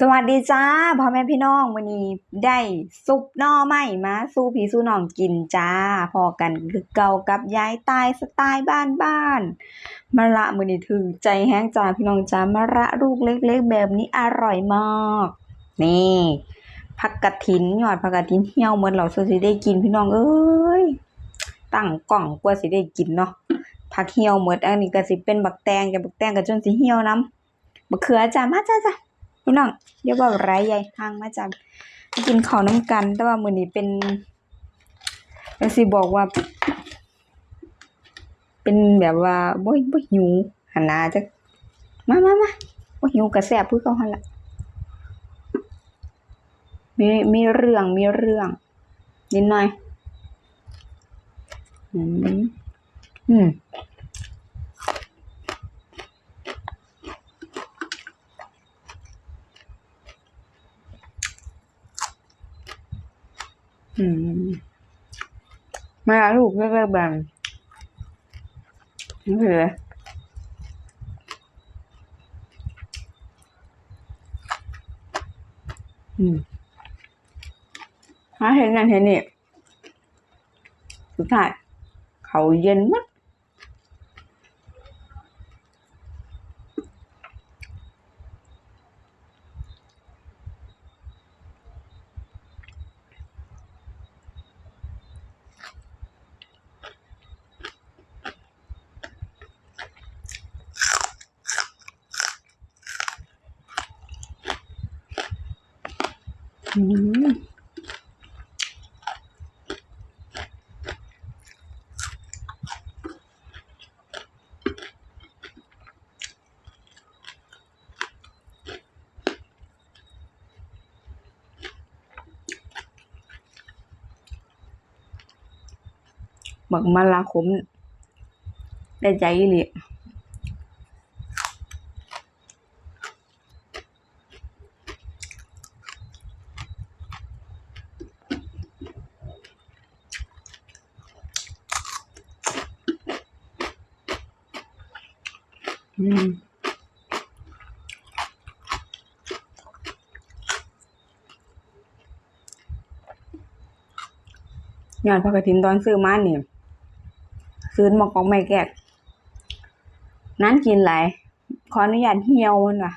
สวัสดีจ้าพ่อแม่พี่น้องวันนี้ได้ซุปหน่อไม้มาสู้พี่สู้น้องกินจ้า พอกันคือเก่ากับยายตายสไตล์บ้านบ้านมะระมือนี้ถือใจแห้งจ้าพี่น้องจ้ามะระลูกเล็กๆแบบนี้อร่อยมากนี่ผักกระถินยอดผักกระถินเหี่ยวเหมือนเราสิได้กินพี่น้องเอ้ยตั้งกล่องกว่าสิได้กินเนาะผักเหี่ยวเหมดอันนี้ก็สิเป็นบักแตงกับบักแตงก็จนสิเหี่ยวนํบักเขือจ้ามาจ้าจ้า พี่น้องอย่าบอกไรใหญ่ห่างมาจากกินข้าวน้ำกัน แต่ว่ามื้อนี้เป็นจังสิบอกว่า เป็นแบบว่าบ่บ่หิวหันหน้าจักมามามาบ่หิวก็แซ่บคือเก่าหันละมีมีเรื่องมีเรื่อง นิดหน่อย อืมอืม อืม มาลูกเลิกๆแบบนี่คืออะไรอืมหาเห็นนั่นเห็นนี่สุดท้ายเขาเย็นมาก บักมาลาขมได้ใจอีหลี อืมยอดผักกระถินตอนซื้อมาเนี่ยซื้อหมอกองไม่แกกนั้นกินหลายขออนุญาตเหี่ยวมันว่ะ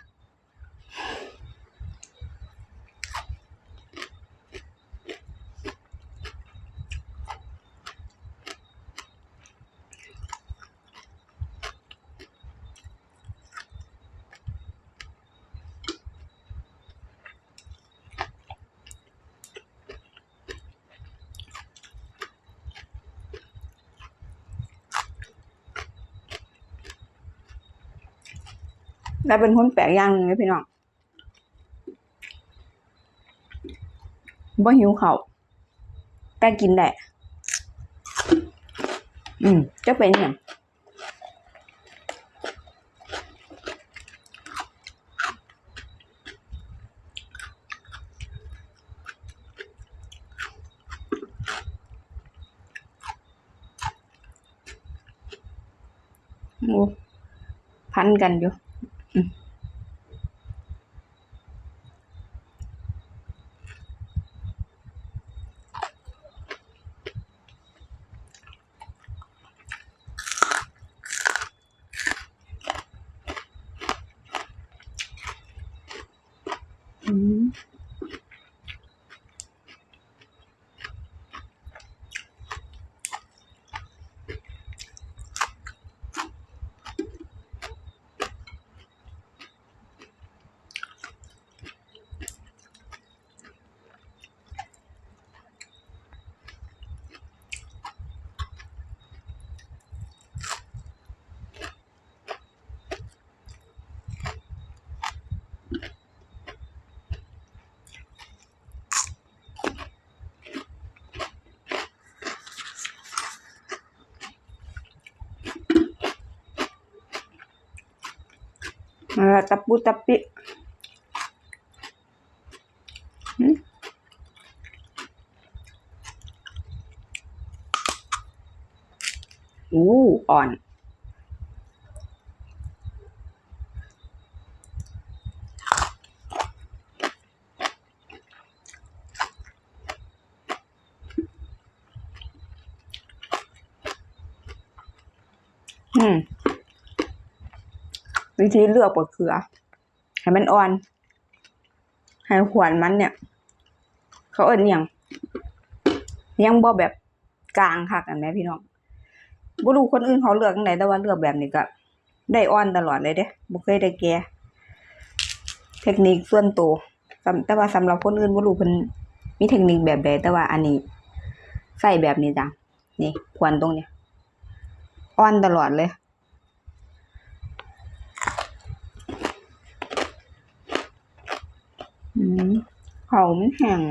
แต่เป็นคนแปลกอย่างนึงเลยพี่น้องบ่หิวเขาแต่กินได้อืมจะเป็นอย่างโอ้พันกันอยู่ อื Nah, tapu-tapi. Hmm? uh on. Hmm. วิธีเลือกบะเขือ ให้มันอ่อน ให้ขวนมันเนี่ย เขาเอิ้นอย่างยังบ่แบบกลางคักอันแหมพี่น้องบ่รู้คนอื่นเขาเลือกจังไดแต่ว่าเลือกแบบนี้ก็ ได้อ่อนตลอดเลยเด้บ่เคยได้แก่เทคนิคส่วนตัวแต่ว่าสำหรับคนอื่นบ่รู้เพิ่นมีเทคนิคแบบใดแต่ว่าอันนี้ใส่แบบนี้จ้ะนี่ขวานตรงเนี้ยอ่อนตลอดเลย อืม เขามันแห้ง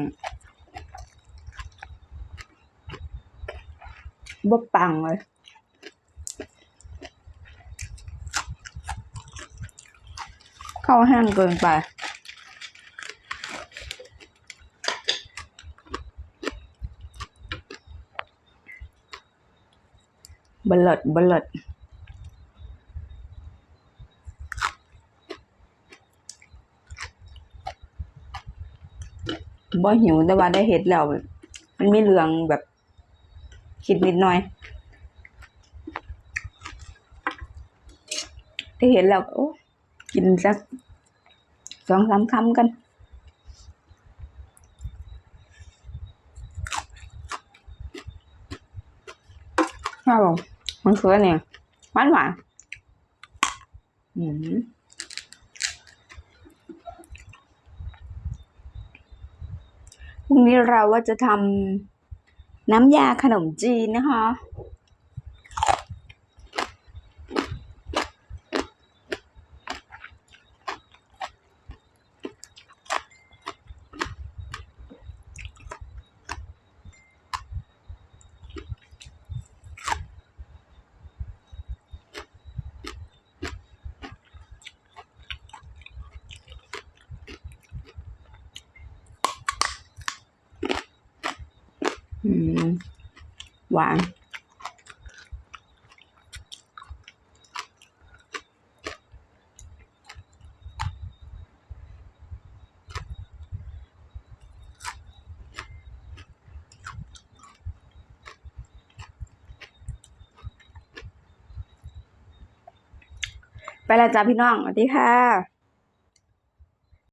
บ่ปังเลยเข้าแห้งเกินไปบลิดบเลิด บ่หิวแต่ว่าได้เห็ดแล้วมันมีเรื่องแบบคิดนิดหน่อยได้เห็นแล้วโอ้กินสักสองสามคำกันครับผมมันคืออันเนี่ยหวานหวานอืม พรุ่งนี้เราว่าจะทำน้ำยาขนมจีนนะคะ หวาน ไปแล้วจ้าพี่น้อง สวัสดีค่ะ